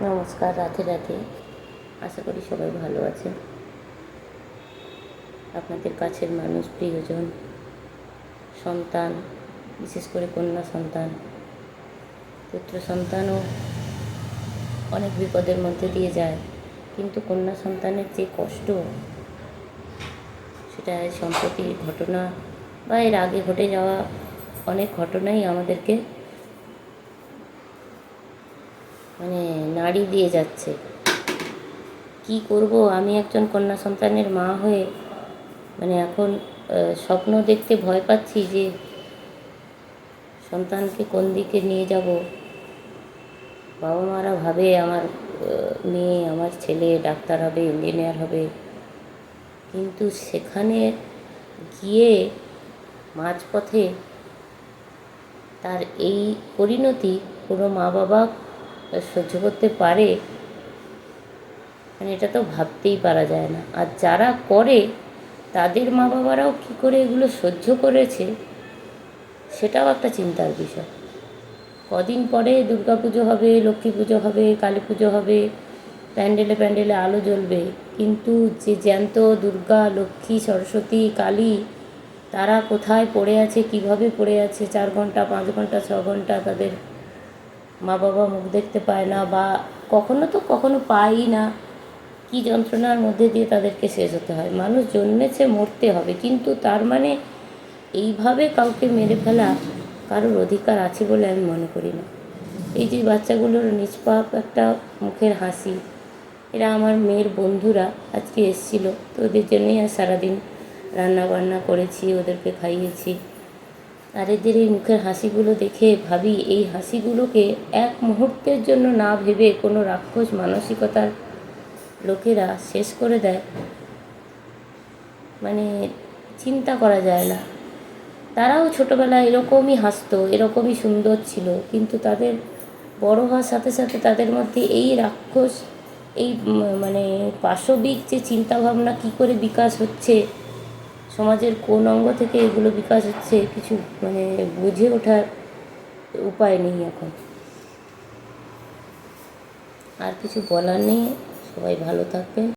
নমস্কার, রাধে রাধে। আশা করি সবাই ভালো আছেন। আপনাদের কাছের মানুষ, প্রিয়জন, সন্তান, বিশেষ করে কন্যা সন্তান, পুত্র সন্তানও অনেক বিপদের মধ্যে দিয়ে যায়। কিন্তু কন্যা সন্তানের যে কষ্ট, সেটা সম্প্রতি ঘটনা বা এর আগে ঘটে যাওয়া অনেক ঘটনাই আমাদেরকে মানে নাড়ি দিয়ে যাচ্ছে। কি করব? আমি একজন কন্যা সন্তানের মা হয়ে মানে এখন স্বপ্ন দেখতে ভয় পাচ্ছি যে সন্তানকে কোন দিকে নিয়ে যাব? বাবা মারা ভাবে আমার মেয়ে, আমার ছেলে ডাক্তার হবে, ইঞ্জিনিয়ার হবে। কিন্তু সেখানে গিয়ে মাঝপথে তার এই পরিণতি, কোনো মা বাবা সহ্য করতে পারে মানে এটা তো ভাবতেই পারা যায় না। আর যারা করে, তাদের মা বাবারাও কী করে এগুলো সহ্য করেছে, সেটাও একটা চিন্তার বিষয়। কদিন পরে দুর্গা পুজো হবে, লক্ষ্মী পুজো হবে, কালী পুজো হবে, প্যান্ডেলে প্যান্ডেলে আলো জ্বলবে। কিন্তু যে জ্যান্ত দুর্গা, লক্ষ্মী, সরস্বতী, কালী, তারা কোথায় পড়ে আছে, কীভাবে পড়ে আছে, চার ঘণ্টা, পাঁচ ঘণ্টা, ছ ঘণ্টা তাদের মা বাবা মুখ দেখতে পায় না বা কখনো তো কখনো পাই না। কি যন্ত্রণার মধ্যে দিয়ে তাদেরকে শেষ হতে হয়? মানুষ জন্মেছে, মরতে হবে। কিন্তু তার মানে এইভাবে কাউকে মেরে ফেলা কারোর অধিকার আছে বলে আমি মনে করি না। এই যে বাচ্চাগুলোর নিষ্পাপ একটা মুখের হাসি, এরা আমার মেয়ের বন্ধুরা আজকে এসছিল। তো ওদের জন্যই আর সারাদিন রান্না বান্না করেছি, ওদেরকে খাইয়েছি। এদের এই মুখের হাসিগুলো দেখে ভাবি, এই হাসিগুলোকে এক মুহূর্তের জন্য না ভেবে কোনো রাক্ষস মানসিকতার লোকেরা শেষ করে দেয়। মানে চিন্তা করা যায় না। তারাও ছোটোবেলায় এরকমই হাসতো, এরকমই সুন্দর ছিল, কিন্তু তাদের বড় হওয়ার সাথে সাথে তাদের মধ্যে এই রাক্ষস, এই মানে পাশবিক যে চিন্তাভাবনা কী করে বিকাশ হচ্ছে সমাজের কোন অঙ্গ থেকে এগুলো বিকাশ হচ্ছে কিছু মানে বুঝে ওঠার উপায় নেই এখন। আর কিছু বলার নেই। সবাই ভালো থাকবেন।